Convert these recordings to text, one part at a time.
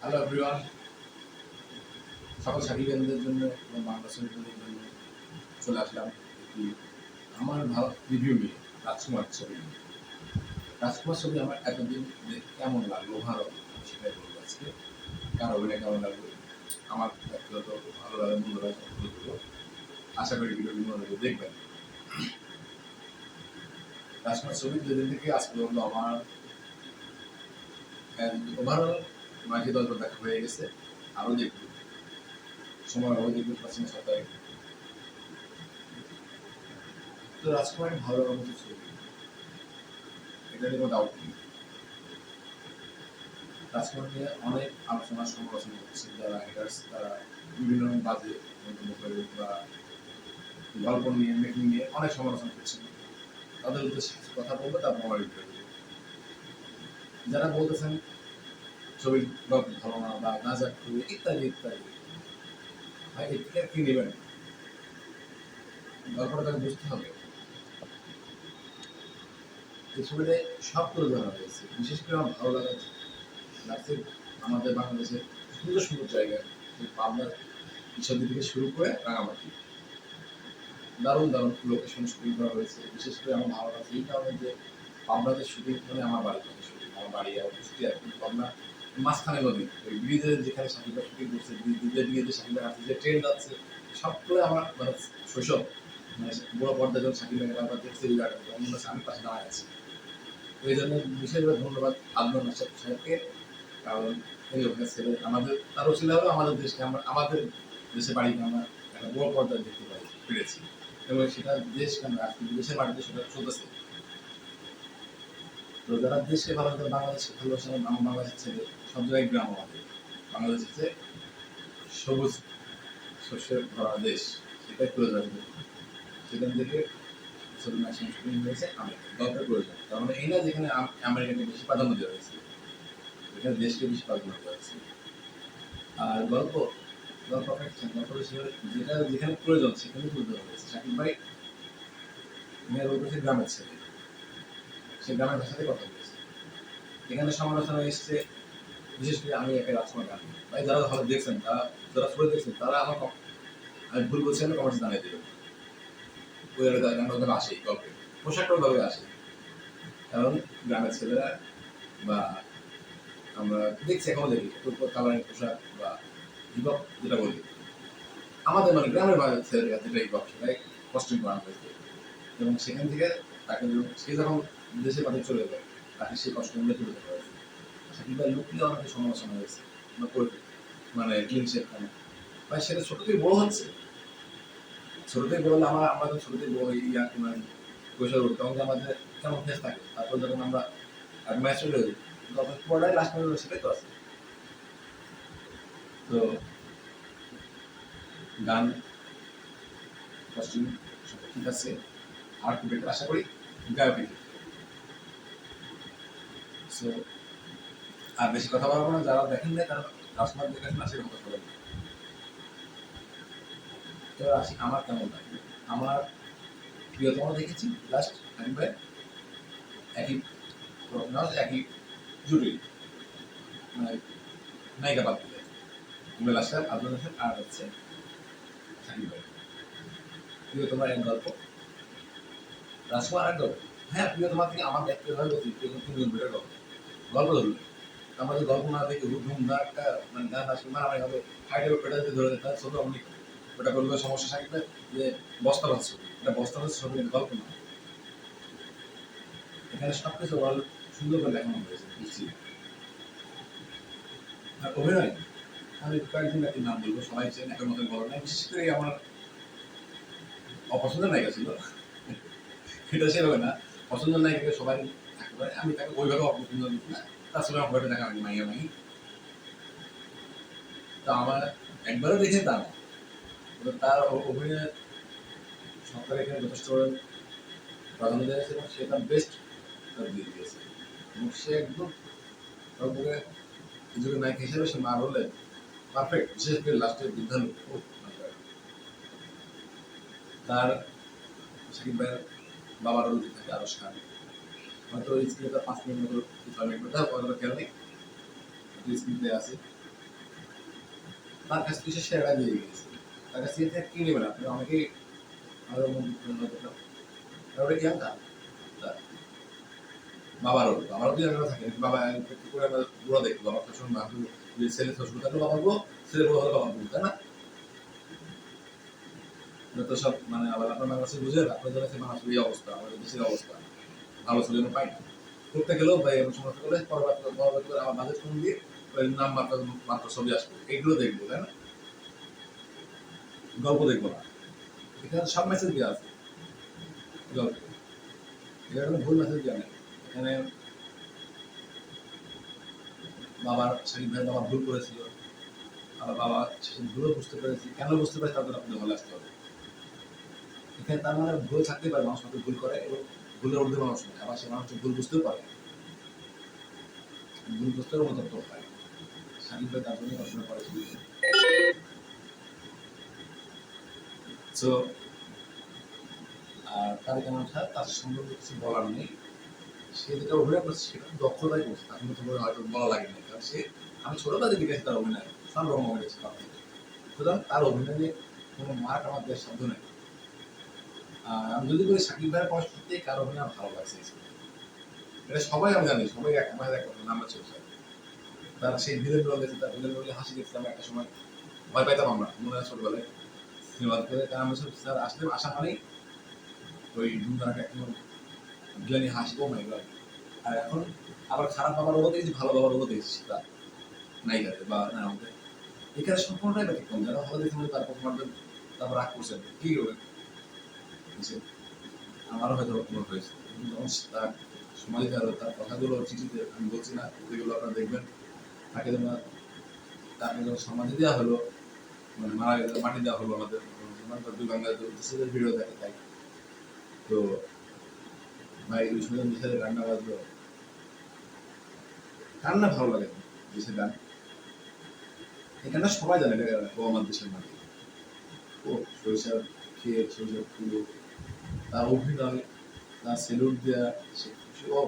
Hello everyone সকল সাকিবেনদের জন্য এবং বাংলা সৈনিকদের জন্য চলে আসলাম একটি আমার রিভিউ নিয়ে, রাজকুমার ছবি নিয়ে। রাজকুমার ছবি আমার এতদিন কেমন লাগল, ভালো সেটাই বলব আজকে। কার অভিনয় কেমন লাগল? আমার ব্যক্তিগত ভালো লাগে মন্দ লাগে আশা করি ভিডিওটি মনোযোগ দেখবেন। রাজকুমার ছবি যেদিন থেকে আজ পর্যন্ত আমার ওভারঅল নয়টি দল দেখা হয়ে গেছে। আরও দেখব সময় আরও দেখতে পাচ্ছি সপ্তাহে তো রাজকুমারী ভালো মতো ছবি এটা নিয়ে ডাউট নেই। রাজকুমার নিয়ে অনেক আলোচনা, সমালোচনা হচ্ছে। যারা হেটার্স তারা বিভিন্ন বাজে মন্তব্য বা গল্প নিয়ে মেকিং নিয়ে অনেক সমালোচনা করছেন। তাদের উদ্দেশ্যে কথা বলব রিভিউ দেবো যারা বলতেছেন ছবির ভালো বা নাজাক ছবি ইত্যাদি ইত্যাদি। ভাই কি নেবেন? তাকে বুঝতে হবে। এই ছবিতে সব তুলে ধরা হয়েছে। বিশেষ করে আমার ভালো লাগা লাগছে আমাদের বাংলাদেশের সুন্দর সুন্দর জায়গা। পাবনার থেকে শুরু করে রাঙামাটি। দারুণ দারুণ লোকেশন শুটিং করা হয়েছে। বিশেষ করে আমার ভালো লাগছে এই কারণে যে পাবনাতে শুটিং মানে আমার বাড়ি থেকে। শুটিং আমার বাড়ি আর কুষ্টি আর কি পাবনা মাঝখানে নদী, ওই ব্রিজের যেখানে সাকিবা শুটিং করছে ব্রিজের দিকে যে সাকিবা আছে যে ট্রেন যাচ্ছে সবগুলো আমার মানে শৈশব মানে বড় পর্দা যখন সাকিবা আমরা দেখছি, ওই জায়গাটা অন্য আমি পাশে দাঁড়ায় আছি। এই জন্য বিশেষভাবে ধন্যবাদ আদনান সাহেবকে, কারণ এই ছেলে আমাদের, তারও ছিল হলো আমাদের দেশকে, আমরা, আমাদের দেশে বাড়িতে আমরা একটা বড় পর্দা দেখতে পাই, পেরেছি। এবং সেটা দেশ কেন আজকে বিদেশের বাড়িতে সেটা চলতেছে তো যারা দেশকে ভালোবাসে বাংলাদেশকে ভালোবাসে আমার বাংলাদেশের ছেলে সব জায়গায় গ্রাম আমাদের। বাংলাদেশ হচ্ছে সবুজ শস্যের ভরা দেশ। সেটাই তুলে ধরবে সেখান থেকে ছবি শুটিং হয়েছে আমেরিকা। গল্পের প্রয়োজন তার মানে এই না যেখানে আম- আমেরিকাকে বেশি প্রাধান্য দেওয়া হয়েছে। এখানে দেশকে বেশি প্রাধান্য দেওয়া হয়েছে। আর গল্প গল্প যেটা যেখানে প্রয়োজন সেখানে তুলতে হয়েছে। শাকিব ভাই, মেয়ের বলতেছে গ্রামের ছেলে। সে গ্রামের ভাষাতে কথা বলেছে। এখানে সমালোচনা এসছে, বিশেষ করে আমি একা রাজকুমার গান ভাই, যারা হলে দেখছেন, তারা যারা শুনে দেখছেন, তারা আমার আমি ভুল বলছি, আমি কমার্স জানিয়ে দেবেন ওই এলাকায় গান ওখানে আসে, গল্পে। পোশাকটাও ভাবে আসে। কারণ গ্রামের ছেলেরা বা আমরা দেখছি, এখনও দেখি কালারের পোশাক বা হিপহপ যেটা বলি। আমাদের মানে গ্রামের ছেলেরা যেটা হিপহপ সেটাই কস্টিউম বানানো হয়েছে। এবং সেখান থেকে তাকে সে যখন দেশে পাঠিয়ে চলে যায়, তাকে সেই কষ্টগুলো তুলে ধরা হয়েছে কিংবা লুকিয়ে অনেকে সমালোচনা হয়েছে মানে ক্লিন শেপ কেন ভাই, সেটা ছোট থেকে বড় হচ্ছে। ছোট থেকে বড় হলে আমার, আমরা তো ছোট থেকে বড় ইয়া মানে কৈশোর তখন যে আমাদের কেমন ফেস থাকে? তারপর যখন আমরা ম্যাচ চলে যাই, তখন পুরোটাই লাস্ট পর্যন্ত সেটাই তো আছে। তো গান কস্টিউম সব ঠিক আছে। আর খুব আশা করি গায়কের আর বেশি কথা বলব না, যারা দেখেন না তারা রাজকুমার না সেরকম কথা বলবেন তো আসি, আমার কেমন লাগে? আমার প্রিয়তম দেখেছি লাস্ট একবার একই একই জুটি মানে নায়িকা বাদ দিলে আব্দুল হাসান আর হচ্ছে সাকিব প্রিয় তোমার এক গল্প। রাজকুমার এক গল্প। হ্যাঁ প্রিয় তোমার থেকে আমার ব্যক্তিগতভাবে বলছি প্রিয় তোমার তিন গল্প। গল্প ধরুন আমাদের গল্প না দেখে হুম না একটা মানে গান আসলে মারামারি হবে হাইটে পেটা দিয়ে ধরে তার ছোট অনেক ওটা করলে সমস্যা থাকবে যে বস্তা পাচ্ছে এটা বস্তা ছবি এটা গল্প না এখানে সব কিছু ওয়াল সুন্দর করে দেখানো হয়েছে, বুঝছি? আর অভিনয়, আমি কয়েকদিন একটি নাম বলব, সবাই চেন একের মতো বড় নাই, বিশেষ করে আমার অপছন্দের নায়িকা ছিল। এটা সেভাবে না, পছন্দের নায়িকাকে সবাই আমি তাকে ওইভাবে অপছন্দ করি। না তাছাড়া আমার দেখা আমি মাইয়া মাই তা আমার একবারও দেখে তা তার অ- অভিনয়ের সরকার এখানে যথেষ্ট প্রাধান্য দিয়েছে এবং সে তার বেস্ট তার দিয়ে দিয়েছে। এবং সে একদম সর্বোপরি যুগের নায়ক হিসেবে সে মার হলে পারফেক্ট বিশেষ করে লাস্টের লাগে। তার সাকিব বাবার রোল থাকে আরস খান হয়তো স্ক্রিনে তার পাঁচ মিনিট মতো ছয় মিনিট মতো খেয়াল নেই স্ক্রিনে আছে। তার কাছ থেকে সে দিয়ে গেছে তার কাছ থেকে কি নেবেন আপনি? অনেকেই মধ্যে ইয়াঙ্কা বাবারও বাবারও তো ইয়াঙ্কা থাকে। বাবা করে আমরা বুড়ো দেখব। বাবা তো যে ছেলে শ্বশুর থাকলে বাবা ছেলে বড় হলে বাবা তাই না? তো সব মানে আবার আপনার বাংলাদেশে বুঝে আপনার জন্য মানুষের এই অবস্থা, আমাদের দেশের অবস্থা। ভালো ছেলে পাই করতে গেলেও ভাই এরকম সমস্যা করলে পরবর্তী পরবর্তী আমার বাজেট কম দিয়ে নাম মাত্র মাত্র ছবি আসবে। এইগুলো দেখব, তাই না? গল্প দেখব না। এখানে সব মেসেজ দেওয়া আছে। গল্প। এখানে ভুল মেসেজ দেওয়া নেই এখানে বাবার শাকিব ভাই বাবা ভুল করেছিল। আবার বাবা ভুলও বুঝতে পেরেছি। কেন বুঝতে পেরেছি তাদের আপনি ভালো আসতে হবে। এখানে তার মানে ভুল থাকতে পারে, মানুষ ভুল করে। এবং ভুলের ঊর্ধ্বে মানুষ নয় আবার সে মানুষ ভুল বুঝতেও পারে ভুল বুঝতেও মতো তো শাকিব ভাই তার জন্য পড়াশোনা করেছিল সো আর তার কেমন তার সম্পর্কে কিছু বলার নেই। সে যেটা অভিনয় করছে সেটা দক্ষতাই করছে তার মতো করে হয়তো বলা লাগে না কারণ সে, আমি ছোটবেলা থেকে দেখেছি তার অভিনয়। সব রকম অভিনয়। সুতরাং তার অভিনয় নিয়ে কোনো মার্ক আমার দেশ শব্দ নেই। আর আমি যদি বলি সাকিব ভাইয়ের পর সত্যিই কার অভিনয় আমার ভালো লাগছে এটা সবাই আমি জানি, সবাই এক আমার এক কথা নাম্বার চলছে তার সেই ভিলেন রোল গেছে তার ভিলেন রোলে হাসি দেখছিলাম একটা সময়। ভয় পাইতাম আমরা, মনে হয় ছোটবেলায়। সিনেমা করে আমরা সব স্যার আসলে আসা মানেই ওই ধুমধারাটা একদম ভিলেনি হাসবো মাই গড আর এখন আবার খারাপ বাবার ওগো দেখেছি, ভালো বাবার ওগো দেখেছি তার নায়িকাদের বা নায়কদের এখানে সম্পূর্ণটাই ব্যতিক্রম। যারা ভালো দেখে তারপর তোমাদের তারপর রাগ করছেন কি করবে বুঝছে? আমারও হয়তো রকম হয়েছে। তার সমাজে তার কথাগুলো, চিঠিতে আমি বলছি না, যেগুলো আপনারা দেখবেন, তাকে যেন তাকে যখন সমাধি দেওয়া হলো মানে মারা গেলে, মাটি দেওয়া হলো আমাদের। দুই বাংলাদেশের ভিডিও দেখে তাই। তো ভাই সময় দেশের রান্না বাজলো, কার না ভালো লাগে দেশের গান? এখানে সবাই জানে এটা আমার দেশের মাটি ও, সরিষার খেয়ে ফুলো তার অভিনয়, তার সেলুট দেওয়া সে খুশি। ও,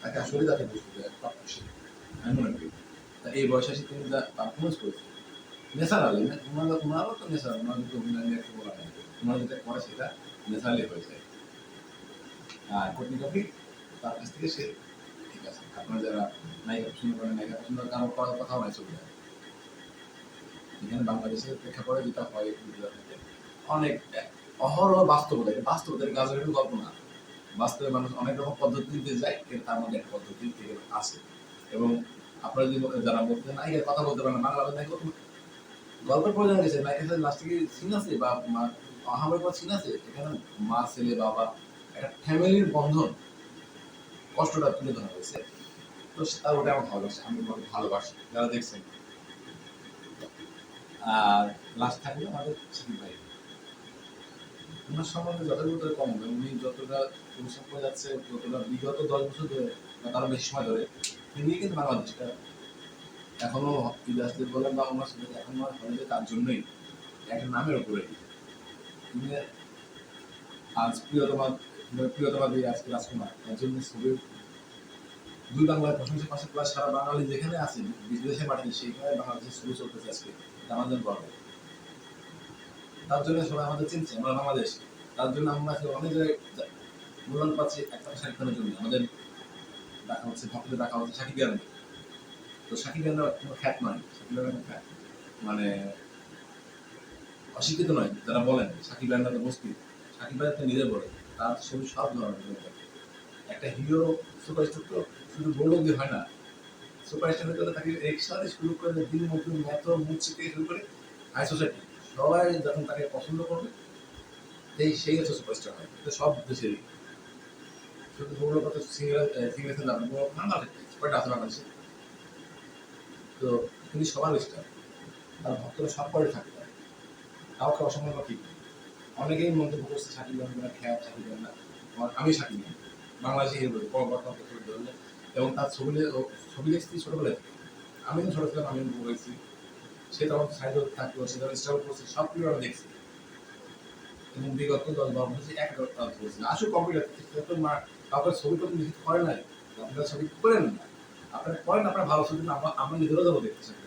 তাকে আসলে তাকে দেয় আমি মনে করি, তা এই বয়সে এসে তিনি যা পারফরমেন্স করেছে। ন্যাচারালি ওনারা ওনারও তো অভিনয় নিয়ে একটু বলা যেটা করে সেটা হয়ে যায়। আর কঠিন কপি, তার কাছ থেকে সে ঠিক আছে। আপনারা যারা নায়িকা পছন্দ করেন, নায়িকা পছন্দ কারও কথাও নাই ছবিটা এখানে বাংলাদেশের প্রেক্ষাপটে যেটা হয় অনেক অহরহ বাস্তবতা, এটা বাস্তবতা এটা গাছের গল্প না। বাস্তবে মানুষ অনেক রকম পদ্ধতিতে যায় কিন্তু তার মধ্যে একটা পদ্ধতি থেকে আছে। এবং আপনারা যদি যারা বলতে নায়িকার কথা বলতে পারেন বাংলা নায়িকা গল্পের প্রয়োজন গেছে নায়িকার সাথে লাস্টে কি সিন আছে? বা আহামের পর সিন আছে? এখানে মা, ছেলে, বাবা, একটা ফ্যামিলির বন্ধন, কষ্টটা তুলে ধরা হয়েছে। তো তার ওটা আমার ভালোবাসে, আমি ওকে ভালোবাসি। যারা দেখছেন। আর লাস্ট থাকলে আমাদের সিকিম ভাই। ওনার সম্বন্ধে যতটুকু কম উনি যতটা পরিশ্রম করে যাচ্ছে, যতটা বিগত দশ বছর ধরে বা তারও বেশি সময় ধরে তিনি কিন্তু বাংলাদেশটা এখনও ইতিহাসদের বলেন বা ওনার সাথে এখন যে তার জন্যই। একটা নামের উপরে। তিনি আজ প্রিয়তমা প্রিয়তমা দিয়ে আজকে রাজকুমার, তার জন্য ছবির দুই বাংলার প্রশংসা পাশে প্লাস সারা বাঙালি যেখানে আছে বিদেশে মাটিতে সেইখানে বাংলাদেশের ছবি চলতেছে আজকে। আমাদের গর্ব তার জন্য সবাই আমাদের চিনছে, আমরা বাংলাদেশ। তার জন্য আমরা অনেক জায়গায় মূল্যায়ন পাচ্ছি একটা শাকিব খানের জন্য। আমাদের ডাকা হচ্ছে, ভক্তদের ডাকা হচ্ছে শাকিব খান তো শাকিব খানের কোনো খ্যাত নয়। শাকিব খানের খ্যাত। মানে অশিক্ষিত নয়, যারা বলেন, সাকিব খানের তো বস্তি। সাকিব খান তো নিজে বলে তার ছবি সব ধরনের একটা হিরো সুপারস্টার তো শুধু বলল দিয়ে হয় না। সুপারস্টার হতে তাকে রিক্সা শুরু করে দিন মজুর মেতো মুচি থেকে শুরু করে হাই সোসাইটি সবাই যখন তাকে পছন্দ করবে, সেই সেই হচ্ছে সুপারস্টার হয়। এটা সব দেশেরই। শুধু বড় কথা সিঙ্গেল না, বড় না সুপারটা আছে বাংলাদেশে। তো তিনি সবার স্টার তার ভক্তরা সব করে থাকতে পারে কাউকে অসম্মান ঠিক না। অনেকেই মন্তব্য করছে সাকিব খান খ্যাপ সাকিব না। আমি সাকিব খান বাংলাদেশে হিরো বর্তমান ধরলে এবং তার ছবি ছবি দেখছি ছোটবেলায়। থেকে। আমি যখন ছোট ছিলাম আমি বলেছি সে তখন সাইড থাকতো সে তখন স্ট্রাগল করছে, সব কিছু আমি দেখছি। এবং বিগত দশ বারো বছর এক কাজ করছি। আসুক কম্পিউটার মা কাউকে ছবি প্রতি নিষেধ করে নাই, আপনারা ছবি করেন না। আপনারা করেন আপনারা ভালো ছবি আমরা আমরা নিজেরও যাব দেখতে চাই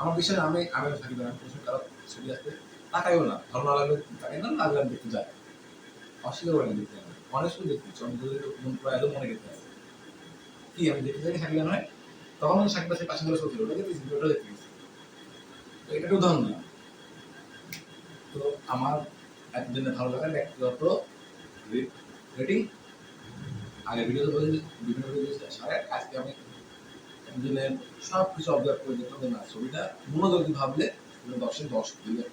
আমার বিষয়ে আমি আমি থাকি না আমি প্রশ্ন, কারও ছবি আসতে তাকাইও না। ভালো না লাগলে তাকাই না লাগলে আমি দেখতে যাই। অস্বীকার করে দেখতে যাই অনেক সময় দেখতে চন্দ্রদের মন প্রায় মনে দেখতে আছে কি, আমি দেখতে যাই থাকি না তখন আমি সাকিব পাশে সত্যি ওটা দেখতেছি ওটা দেখতে গেছি। তো এটা উদাহরণ তো আমার একদিনে ভালো লাগার ব্যক্তিগত রেটিং আগে ভিডিওতে বলে বিভিন্ন ভিডিও সাড়ে আজকে আমি একদিনের সব কিছু অবজার্ভ করে দেখলাম যে না ছবিটা মনোযোগ ভাবলে দশে দশ দিলে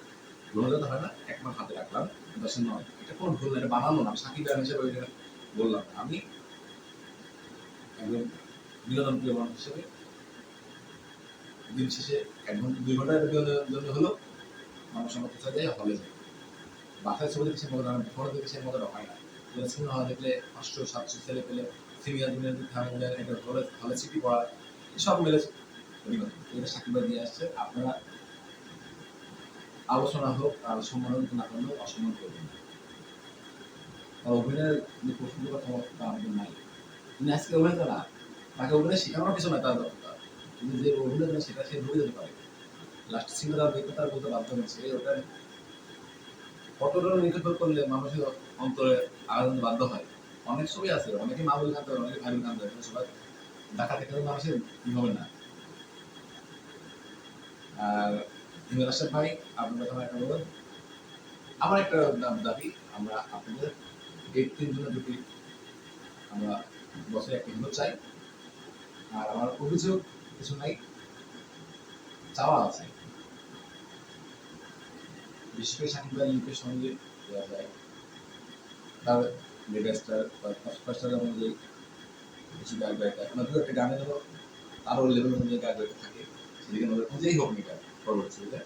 মনোযোগ হয় না, এক মাস হাতে রাখলাম, দশে নয়। এটা কোনো ভুল এটা বানানো না সাকিব আল হিসেবে বললাম আমি একজন বিনোদন প্রিয় মানুষ হিসেবে দিন শেষে এক ঘণ্টা, দুই ঘণ্টা জন্য হলো মানুষ আমার যায়, হলে যায়। বাসায় ছবি দেখে সে মজা হয় না ফোনে দেখে সে হয় না। সিনেমা হল দেখলে পাঁচশো, সাতশো ছেলে পেলে সিনিয়র জুনিয়র ফ্যামিলি একটা হলে হলে সিটি পড়া সব মিলেছে এটা সাকিব দিয়ে আসছে। আপনারা আলোচনা হোক, আর সম্মান না করলেও অসম্মান করবেন অভিনয়ের যে প্রশ্নগুলো কথা তা আমাদের নাই। তিনি আজকে অভিনেতা না? তাকে অভিনয় শেখানোর কিছু না তার যে অভিনয় সেটা সে ধরে যেতে পারে। লাস্ট সিনে তার দেখতে বলতে বাধ্য হয়েছে। ওটা কতটা নির্ভর করলে মানুষের অন্তরে আনন্দ বাধ্য হয়। অনেক ছবি আছে, অনেকে মা বলে কাঁদতে হয় অনেকে ভাই কাঁদতে হয় সবাই দেখা দেখতে মানুষের কি হবে না। আর হিমেল আশরাফ ভাই, আপনার কথা একটা বলুন। আমার একটা দাবি, আমরা আপনাদের এই তিন জনের দুটি আমরা বছরে একটা হিন্দু চাই। আর আমার অভিযোগ কিছু নাই। চাওয়া আছে। বিশেষ সঙ্গে দেওয়া যায়। তার বা সুপারস্টার অনুযায়ী কিছু দু একটা আরও লেভেল অনুযায়ী থাকে। সেদিকে নজর অনুযায়ী হোক মেটা পরবর্তীতে।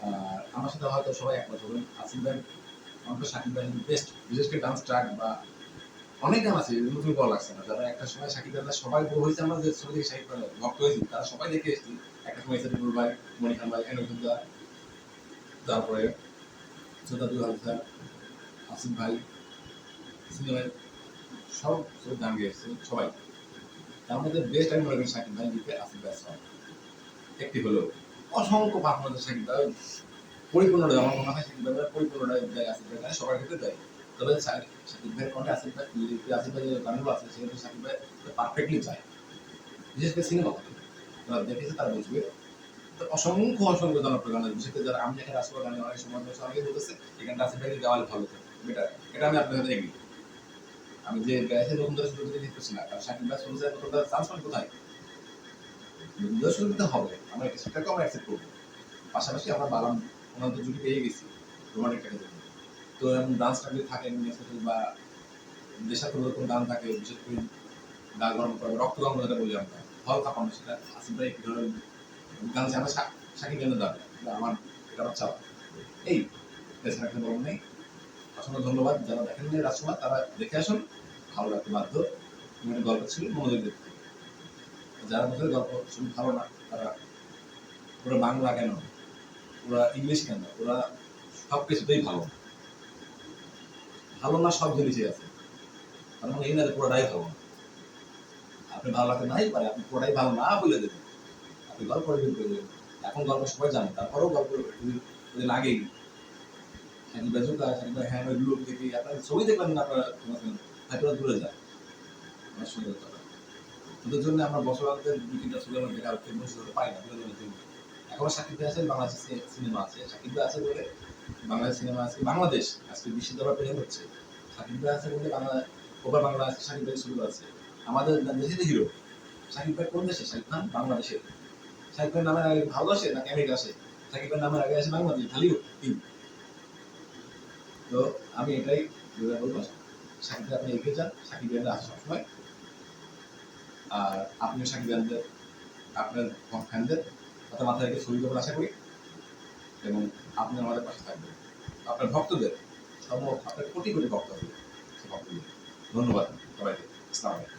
আর আমার সাথে হয়তো সবাই একমত হবেন। আসিফ ভাই, আমার সাকিব ভাই বেস্ট বিশেষ করে ডান্স ট্র্যাক বা অনেক গান আছে তুমি বলা লাগছে না। যারা একটা সময় সাকিব ভাই সবাই বড় হয়েছে, আমরা যে থেকে সাকিব ভাই ভক্ত হয়েছি, তারা সবাই দেখে এসেছি। একটা সময় সাকিবুল ভাই মনিখান ভাই এনুদা তারপরে সদাদুল হালদার আসিফ ভাই সিনেমায় সব সব গান গেয়েছে সবাই। তার মধ্যে বেস্ট আমি মনে করি সাকিব ভাই, লিখে আসিফ ভাই সব একটি হলো, অসংখ্য মধ্যে সাকিব ভাই পরিপূর্ণটা আমার মনে হয় সাকিব ভাই পরিপূর্ণটা দেয়, আসিফ ভাই সবার ক্ষেত্রে দেয়। তবে সাকিব কণ্ঠে আসিফ ভাই আসিফ ভাই যে গানগুলো আছে সেগুলো সাকিব ভাই পারফেক্টলি চায় বিশেষ করে সিনেমা দেখেছে তারা বুঝবে তো অসংখ্য অসংখ্য জনপ্রিয় গান বিশেষ করে যারা আমি এখানে রাষ্ট্র গানে অনেক সময় বলছে, অনেকে বলতেছে এখানটা আসিফ ভাইকে দেওয়ালে ভালো হতো। বেটার এটা আমি আপনাদের সাথে আমি যে গাইছে নতুন দশ দিতেছি না। কারণ সাকিব ভাই শুরু কোথাও চান্স পান কোথায়? দশ দিতে হবে। আমরা এটা সেটাকে আমরা অ্যাকসেপ্ট করব। পাশাপাশি আমরা বালাম ওনাদের জুটি পেয়ে গেছি। রোমান্টিক তো এমন ডান্সটা যদি থাকে exercise বা দেশাত্মক কোনো গান থাকে, বিশেষ করে গা গরম করে রক্ত গরম যেটা বলি আমরা ফল কাঁপানো সেটা আসিফ ভাই কি ধরনের গান আমরা সাকিব কেন এটা আমার এটা আমার এই দেশের একটা বলুন নেই। অসংখ্য ধন্যবাদ। যারা দেখেন নি রাজকুমার, তারা দেখে আসুন। ভালো লাগতে বাধ্য। একটা গল্প ছিল, মনোযোগ দেখতে যারা বছর গল্প শুধু ভালো না, তারা ওরা বাংলা কেন? ওরা ইংলিশ কেন? ওরা সব কিছুতেই ভালো। ভালো না, সব জিনিসই আছে। তার মানে এই না পুরোটাই ভালো। আপনি ভালো লাগতে নাই পারে আপনি পুরোটাই ভালো না বলে দেবেন। আপনি গল্প রিভিউ করে দেবেন এখন গল্প সবাই জানে, তারপরেও গল্প যদি লাগেই সাকিব বেজুকা সাকিব ভাই হ্যাঁ ওই লোক দেখি। আপনার ছবি দেখলাম না, আপনারা হয়তো দূরে যায়। আমার সুন্দর কথা ওদের জন্য আমরা বছর দুই তিনটা ছবি আমরা দেখার কেমন হতে পারি না জন্য এখন সাকিব ভাই বাংলাদেশ সিনেমা আছে। সাকিব ভাই আছে বলে বাংলাদেশ সিনেমা আছে বাংলাদেশ, আজকে বিশ্ব দরবার প্রেজেন্ট হচ্ছে। সাকিব ভাই আছে বলে বাংলা ওভার বাংলা আছে, সাকিব ভাই ছবি আছে আমাদের দেশে হিরো সাকিব ভাই কোন দেশে? সাকিব খান বাংলাদেশের সাকিব ভাই নামের আগে ভারতবর্ষে নাকি আমেরিকা আসে? সাকিব ভাই নামের আগে আসে বাংলাদেশ ঢালিউড তিন তো আমি এটাই বলব, সাকিব আপনি এগিয়ে যান, সাকিব ভাইরা আসে সবসময়। আর আপনিও সাকিব আপনার ফ্যানদের মাথায় রেখে ছবি করবেন আশা করি। এবং আপনি আমাদের পাশে থাকবেন। আপনার ভক্তদের সম্ভব আপনার কোটি কোটি ভক্ত ধন্যবাদ সবাইকে। আসসালামু আলাইকুম।